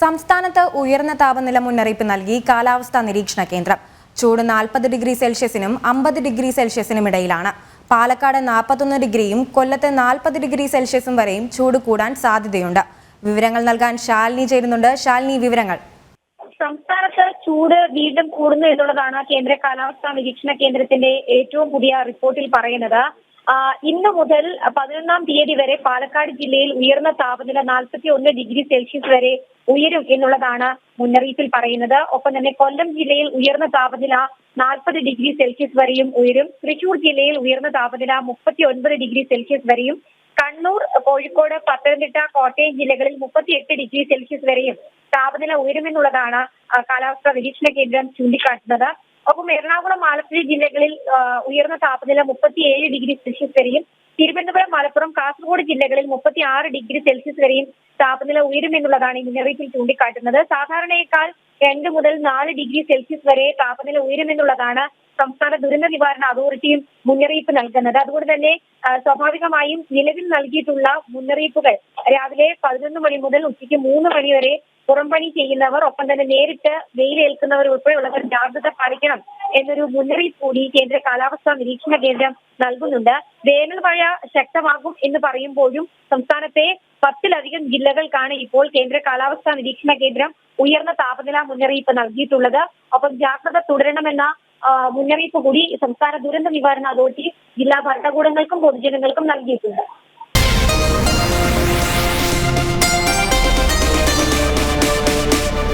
സംസ്ഥാനത്ത് ഉയർന്ന താപനില മുന്നറിയിപ്പ് നൽകി കാലാവസ്ഥാ നിരീക്ഷണ കേന്ദ്രം. ചൂട് നാൽപ്പത് ഡിഗ്രി സെൽഷ്യസിനും അമ്പത് ഡിഗ്രി സെൽഷ്യസിനും ഇടയിലാണ്. പാലക്കാട് നാൽപ്പത്തൊന്ന് ഡിഗ്രിയും കൊല്ലത്ത് നാൽപ്പത് ഡിഗ്രി സെൽഷ്യസും വരെയും ചൂട് കൂടാൻ സാധ്യതയുണ്ട്. വിവരങ്ങൾ നൽകാൻ ശാലിനി ചേരുന്നുണ്ട്. ശാലിനി വിവരങ്ങൾ. സംസ്ഥാനത്ത് ചൂട് വീണ്ടും കൂടുന്നു എന്നുള്ളതാണ് കേന്ദ്ര കാലാവസ്ഥാ നിരീക്ഷണ കേന്ദ്രത്തിന്റെ ഏറ്റവും പുതിയ റിപ്പോർട്ടിൽ പറയുന്നത്. ഇന്ന് മുതൽ പതിനൊന്നാം തീയതി വരെ പാലക്കാട് ജില്ലയിൽ ഉയർന്ന താപനില നാൽപ്പത്തി ഒന്ന് ഡിഗ്രി സെൽഷ്യസ് വരെ ഉയരും എന്നുള്ളതാണ് മുന്നറിയിപ്പിൽ പറയുന്നത്. ഒപ്പം തന്നെ കൊല്ലം ജില്ലയിൽ ഉയർന്ന താപനില നാൽപ്പത് ഡിഗ്രി സെൽഷ്യസ് വരെയും ഉയരും. തൃശൂർ ജില്ലയിൽ ഉയർന്ന താപനില മുപ്പത്തി ഒൻപത് ഡിഗ്രി സെൽഷ്യസ് വരെയും കണ്ണൂർ കോഴിക്കോട് പത്തനംതിട്ട കോട്ടയം ജില്ലകളിൽ മുപ്പത്തിയെട്ട് ഡിഗ്രി സെൽഷ്യസ് വരെയും താപനില ഉയരുമെന്നുള്ളതാണ് കാലാവസ്ഥാ നിരീക്ഷണ കേന്ദ്രം ചൂണ്ടിക്കാട്ടുന്നത്. ഒപ്പം എറണാകുളം ആലപ്പുഴ ജില്ലകളിൽ ഉയർന്ന താപനില മുപ്പത്തിയേഴ് ഡിഗ്രി സെൽഷ്യസ് വരെയും തിരുവനന്തപുരം മലപ്പുറം കാസർഗോഡ് ജില്ലകളിൽ മുപ്പത്തി ആറ് ഡിഗ്രി സെൽഷ്യസ് വരെയും താപനില ഉയരുമെന്നുള്ളതാണ് ഈ മുന്നറിയിപ്പിൽ ചൂണ്ടിക്കാട്ടുന്നത്. സാധാരണയേക്കാൾ രണ്ട് മുതൽ നാല് ഡിഗ്രി സെൽഷ്യസ് വരെ താപനില ഉയരുമെന്നുള്ളതാണ് സംസ്ഥാന ദുരന്ത നിവാരണ അതോറിറ്റിയും മുന്നറിയിപ്പ് നൽകുന്നത്. അതുകൊണ്ട് തന്നെ സ്വാഭാവികമായും നിലവിൽ നൽകിയിട്ടുള്ള മുന്നറിയിപ്പുകൾ രാവിലെ പതിനൊന്ന് മണി മുതൽ ഉച്ചയ്ക്ക് മൂന്ന് മണി വരെ പുറംപണി ചെയ്യുന്നവർ ഒപ്പം തന്നെ നേരിട്ട് വെയിലേൽക്കുന്നവർ ഉൾപ്പെടെയുള്ളവർ ജാഗ്രത പാലിക്കണം എന്നൊരു മുന്നറിയിപ്പ് കൂടി കേന്ദ്ര കാലാവസ്ഥാ നിരീക്ഷണ കേന്ദ്രം നൽകുന്നുണ്ട്. വേനൽ മഴ ശക്തമാകും എന്ന് പറയുമ്പോഴും സംസ്ഥാനത്തെ പത്തിലധികം ജില്ലകൾക്കാണ് ഇപ്പോൾ കേന്ദ്ര കാലാവസ്ഥാ നിരീക്ഷണ കേന്ദ്രം ഉയർന്ന താപനില മുന്നറിയിപ്പ് നൽകിയിട്ടുള്ളത്. ഒപ്പം ജാഗ്രത തുടരണമെന്ന മുന്നറിയിപ്പ് കൂടി സംസ്ഥാന ദുരന്ത നിവാരണ അതോറിറ്റി ജില്ലാ ഭരണകൂടങ്ങൾക്കും പൊതുജനങ്ങൾക്കും നൽകിയിട്ടുണ്ട്.